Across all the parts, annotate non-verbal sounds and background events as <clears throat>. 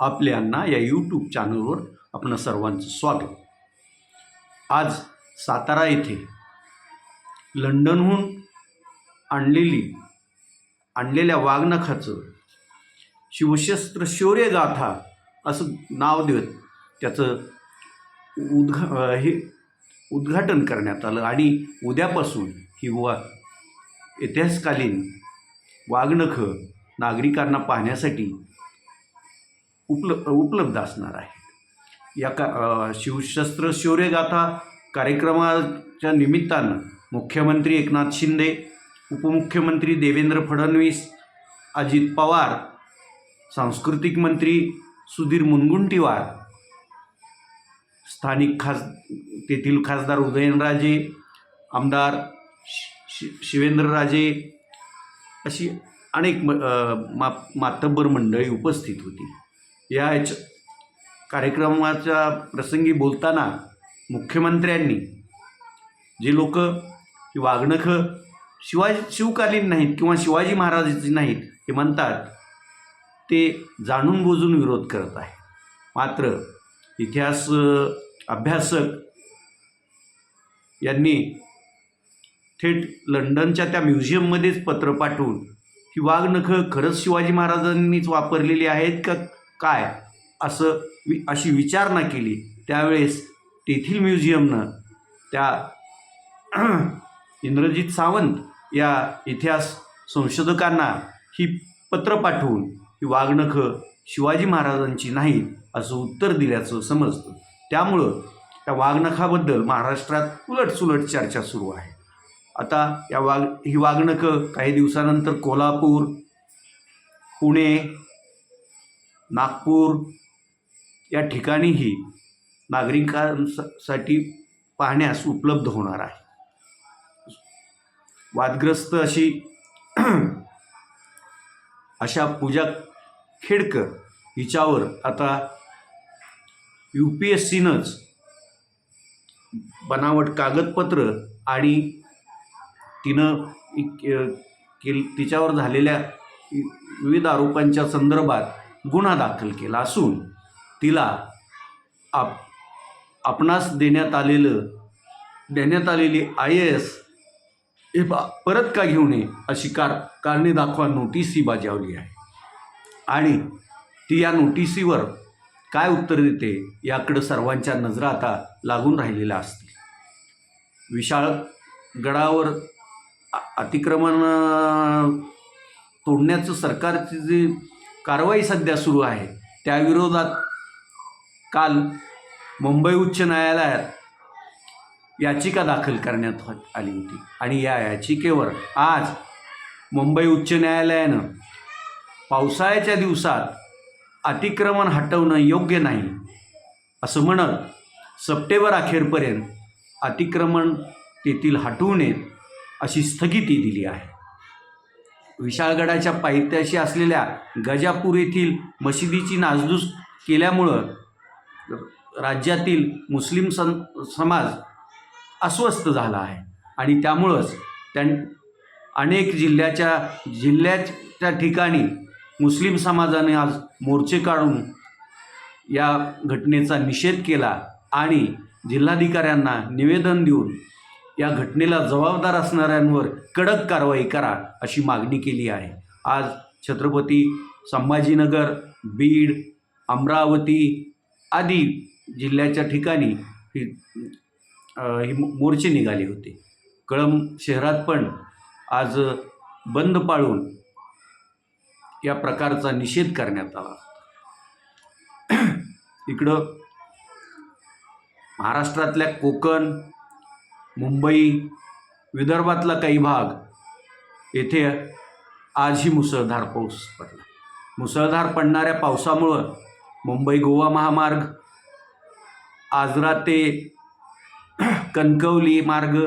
आपल्यांना या यूट्यूब चॅनलवर आपण सर्वांचं स्वागत. आज सातारा येथे लंडनहून आणलेली आणलेल्या वाघनखाचं शिवशस्त्र शौर्य गाथा असं नाव देत त्याचं उद्घा हे उद्घाटन करण्यात आलं आणि उद्यापासून ही वा इतिहासकालीन वाघनखं नागरिकांना पाहण्यासाठी उपल उपलब्ध असणार आहे. या का शिवशस्त्र शौर्यगाथा कार्यक्रमाच्या निमित्तानं मुख्यमंत्री एकनाथ शिंदे उपमुख्यमंत्री देवेंद्र फडणवीस अजित पवार सांस्कृतिक मंत्री सुधीर मुनगुंटीवार स्थानिक खास तेथील खासदार उदयनराजे आमदार शि शि शिवेंद्रराजे अशी अनेक म मा मातब्बर मंडळी उपस्थित होती. या याच कार्यक्रमाच्या प्रसंगी बोलताना मुख्यमंत्र्यांनी जे लोक ही वागणखं शिवाजी शिवकालीन नाहीत किंवा शिवाजी महाराजांची नाहीत हे म्हणतात ते जाणून बुजून विरोध करत आहे मात्र इतिहास अभ्यासक यांनी थेट लंडनच्या त्या म्युझियममध्येच पत्र पाठवून ही वाघनखं खरंच शिवाजी महाराजांनीच वापरलेली आहेत का काय असं वि अशी विचारणा केली. त्यावेळेस तेथील म्युझियमनं त्या <clears throat> इंद्रजित सावंत या इतिहास संशोधकांना ही पत्र पाठवून ही वागणखं शिवाजी महाराजांची नाही असं उत्तर दिल्याचं समजतं. त्यामुळं त्या वागणखाबद्दल महाराष्ट्रात उलटसुलट चर्चा सुरू आहे. आता या वाग ही वागणखं काही दिवसानंतर कोल्हापूर पुणे नागपूर या ठिकाणीही नागरिकांसाठी पाहण्यास उपलब्ध होणार आहे. वादग्रस्त अशी <clears throat> अशा पूजा खेडकर हिच्यावर आता यू पी एस सीनंच बनावट कागदपत्र आणि तिनं के केल तिच्यावर झालेल्या वि- विविध आरोपांच्या संदर्भात गुन्हा दाखल केला असून तिला आप आपणास देण्यात आलेलं देण्यात आलेली आय ए एस हे परत का घेऊ नये अशी कार कारणे दाखवा नोटीस ही बजावली आहे. आणि ती या नोटिसीवर काय उत्तर देते याकडं सर्वांच्या नजरा आता लागून राहिलेल्या असतील. विशाळ गडावर अतिक्रमण तोडण्याचं सरकारची जी कारवाई सध्या सुरू आहे. त्याविरोधात काल मुंबई उच्च न्यायालयात याचिका दाखल करण्यात हो- आली होती. आणि या याचिकेवर आज मुंबई उच्च न्यायालयानं पावसाळ्याच्या दिवसात अतिक्रमण हटवणं योग्य नाही असं म्हणत सप्टेंबर अखेरपर्यंत अतिक्रमण तेथील हटवू नयेत अशी स्थगिती दिली आहे. विशाळगडाच्या पायथ्याशी असलेल्या गजापूर येथील मशिदीची नासधूस केल्यामुळं राज्यातील मुस्लिम सं समाज अस्वस्थ झाला आहे. आणि त्यामुळंच त्यां अनेक जिल्ह्याच्या जिल्ह्याच्या ठिकाणी मुस्लिम समाजाने आज मोर्चे काढून या घटनेचा निषेध केला आणि जिल्हाधिकाऱ्यांना निवेदन देऊन या घटनेला जबाबदार असणाऱ्यांवर कडक कारवाई करा अशी मागणी केली आहे. आज छत्रपती संभाजीनगर बीड अमरावती आदी जिल्ह्याच्या ठिकाणी ही ही मोर्चे निघाले होते. कळंब शहरात पण आज बंद पाळून या प्रकारचा निषेध करण्यात आला. इकडं महाराष्ट्रातल्या कोकण मुंबई विदर्भातला काही भाग येथे आजही मुसळधार पाऊस पडला. मुसळधार पडणाऱ्या पावसामुळं मुंबई गोवा महामार्ग आजरा ते कणकवली मार्ग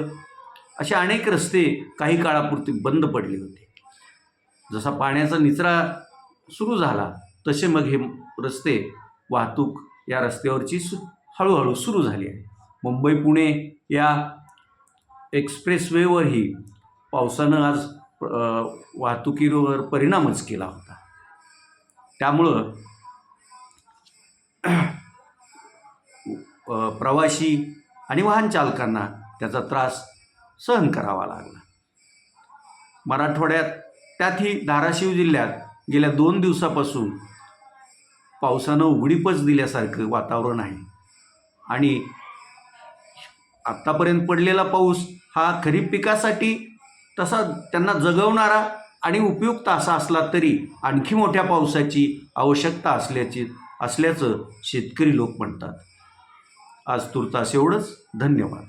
असे अनेक रस्ते काही काळापुरते बंद पडले होते. जसा पाण्याचा निचरा सुरू झाला तसे मग हे रस्ते वाहतूक या रस्त्यावरची सु हळूहळू सुरू झाली आहे मुंबई पुणे या एक्सप्रेसवेवरही पावसानं आज वाहतुकीवर परिणामच केला होता. त्यामुळं प्रवाशी प्रवासी आणि वाहन चालकांना त्याचा त्रास सहन करावा लागला. मराठवाड्यात त्यातही धाराशिव जिल्ह्यात गेल्या दोन दिवसापासून पावसानं उघडीपच दिल्यासारखं वातावरण आहे. आणि आत्तापर्यंत पडलेला पाऊस हा खरीप पिकासाठी तसा त्यांना जगवणारा आणि उपयुक्त असा असला तरी आणखी मोठ्या पावसाची आवश्यकता असल्याची असल्याचं शेतकरी लोक म्हणतात. आज तुर्तास एवढंच. धन्यवाद.